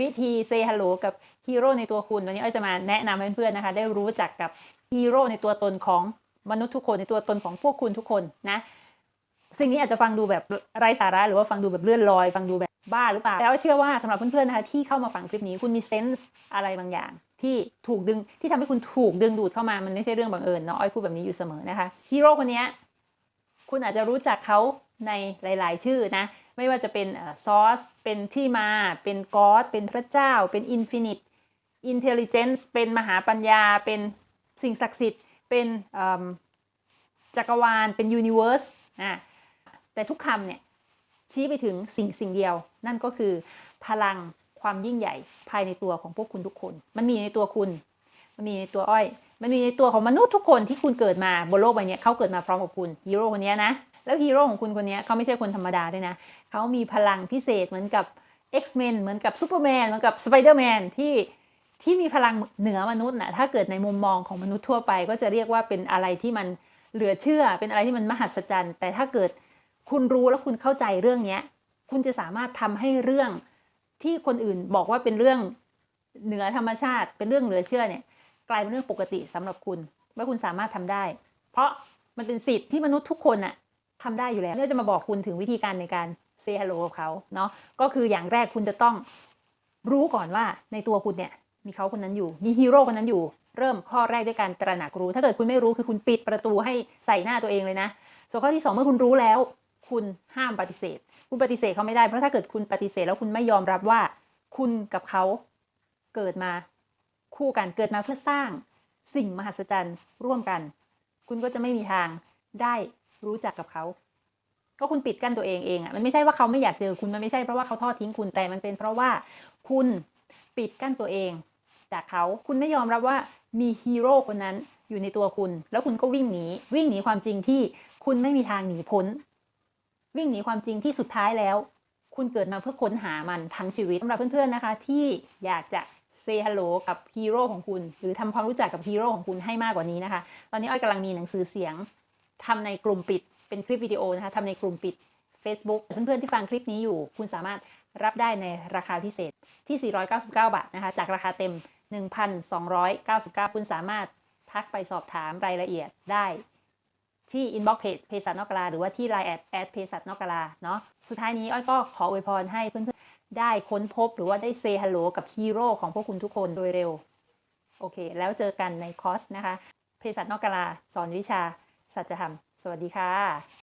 วิธีเซฮัลโหลกับฮีโร่ในตัวคุณวันนี้อ้อยจะมาแนะนำเพื่อนๆนะคะ ได้รู้จักกับฮีโร่ในตัวตนของมนุษย์ทุกคนในตัวตนของพวกคุณทุกคนนะสิ่งนี้อาจจะฟังดูแบบไร้สาระหรือว่าฟังดูแบบเลื่อนลอย ฟังดูแบบบ้าหรือเปล่าแต่ว่าเชื่อว่าสำหรับเพื่อนๆนะคะที่เข้ามาฟังคลิปนี้คุณมีเซนส์อะไรบางอย่างที่ถูกดึงที่ทำให้คุณถูกดึงดูดเข้ามามันไม่ใช่เรื่องบังเอิญเนาะอ้อยพูดแบบนี้อยู่เสมอนะคะฮีโร่คนนี้คุณอาจจะรู้จักเขาในหลาย ๆ ชื่อนะ ไม่ว่าจะเป็นซอสเป็นที่มา เป็นกอดเป็นพระเจ้า เป็นอินฟินิตอินเทล i เจนซ์เป็นมหาปัญญา เป็นสิ่งศักดิ์สิทธิ์ เป็นจักรวาล เป็นยูนิเวอร์สอะแต่ทุกคำเนี่ยชี้ไปถึงสิ่งสิ่งเดียว นั่นก็คือพลังความยิ่งใหญ่ภายในตัวของพวกคุณทุกคน มันมีในตัวคุณ มันมีในตัวอ้อย มันมีในตัวของมนุษย์ทุกคนที่คุณเกิดมาบนโลกใบนี้เขาเกิดมาพร้อมกับคุณฮีโร่คนเนี้ยนะ แล้วฮีโร่ของคุณคนนี้เขาไม่ใช่คนธรรมดาด้วยนะเขามีพลังพิเศษเหมือนกับ X-Men เหมือนกับซูเปอร์แมนเหมือนกับสไปเดอร์แมนที่ที่มีพลังเหนือมนุษย์นะถ้าเกิดในมุมมองของมนุษย์ทั่วไป ก็จะเรียกว่าเป็นอะไรที่มันเหลือเชื่อ เป็นอะไรที่มันมหัศจรรย์ แต่ถ้าเกิดคุณรู้แล้วคุณเข้าใจเรื่องเนี้ยคุณจะสามารถทำให้เรื่องที่คนอื่นบอกว่าเป็นเรื่องเหนือธรรมชาติ เป็นเรื่องเหลือเชื่อเนี่ย กลายเป็นเรื่องปกติสำหรับคุณว่าคุณสามารถทำได้ เพราะมันเป็นสิทธิ์ที่มนุษย์ทุกคนน่ะ ทำได้อยู่แล้วเนี่ยจะมาบอกคุณถึงวิธีการในการเซฮัลโหลกับเขาเนาะก็คืออย่างแรกคุณจะต้องรู้ก่อนว่าในตัวคุณเนี่ยมีเขาคนนั้นอยู่มีฮีโร่คนนั้นอยู่ เริ่มข้อแรกด้วยการตระหนักรู้ ถ้าเกิดคุณไม่รู้คือคุณปิดประตูให้ใส่หน้าตัวเองเลยนะ ส่วนข้อที่สองเมื่อคุณรู้แล้ว คุณห้ามปฏิเสธ คุณปฏิเสธเขาไม่ได้เพราะถ้าเกิดคุณปฏิเสธแล้วคุณไม่ยอมรับว่า คุณกับเขาเกิดมาคู่กันเกิดมาเพื่อสร้างสิ่งมหัศจรรย์ร่วมกัน คุณก็จะไม่มีทางได้ รู้จักกับเขาก็คุณปิดกั้นตัวเองเองอะมันไม่ใช่ว่าเขาไม่อยากเจอคุณมันไม่ใช่เพราะว่าเขาทอดทิ้งคุณแต่มันเป็นเพราะว่าคุณปิดกั้นตัวเอง จากเขาคุณไม่ยอมรับว่ามีฮีโร่คนนั้นอยู่ในตัวคุณ แล้วคุณก็วิ่งหนีวิ่งหนีความจริงที่คุณไม่มีทางหนีพ้น วิ่งหนีความจริงที่สุดท้ายแล้ว คุณเกิดมาเพื่อค้นหามันทั้งชีวิตสำหรับเพื่อนๆนะคะ ที่อยากจะเซฮัลโหลกับฮีโร่ของคุณ หรือทำความรู้จักกับฮีโร่ของคุณให้มากกว่านี้นะคะ ตอนนี้อ้อยกำลังมีหนังสือเสียง ทำในกลุ่มปิดเป็นคลิปวิดีโอนะคะทำในกลุ่มปิด Facebook เพื่อนๆที่ฟังคลิปนี้อยู่ คุณสามารถรับได้ในราคาพิเศษที่ 499 บาทนะคะจากราคาเต็ม 1,299 คุณสามารถทักไปสอบถามรายละเอียดได้ที่ inbox page เพสัตนอกลาหรือว่าที่ line แอดแอดเพสัตนอกลาเนาะสุดท้ายนี้อ้อยก็ขออวยพรให้เพื่อนๆ ได้ค้นพบหรือว่าได้เซฮัลโหลกับฮีโร่ของพวกคุณทุกคนโดยเร็ว โอเค แล้วเจอกันในคอร์สนะคะเพสัตนอกกลาสอนวิชา สัจธรรม สวัสดีค่ะ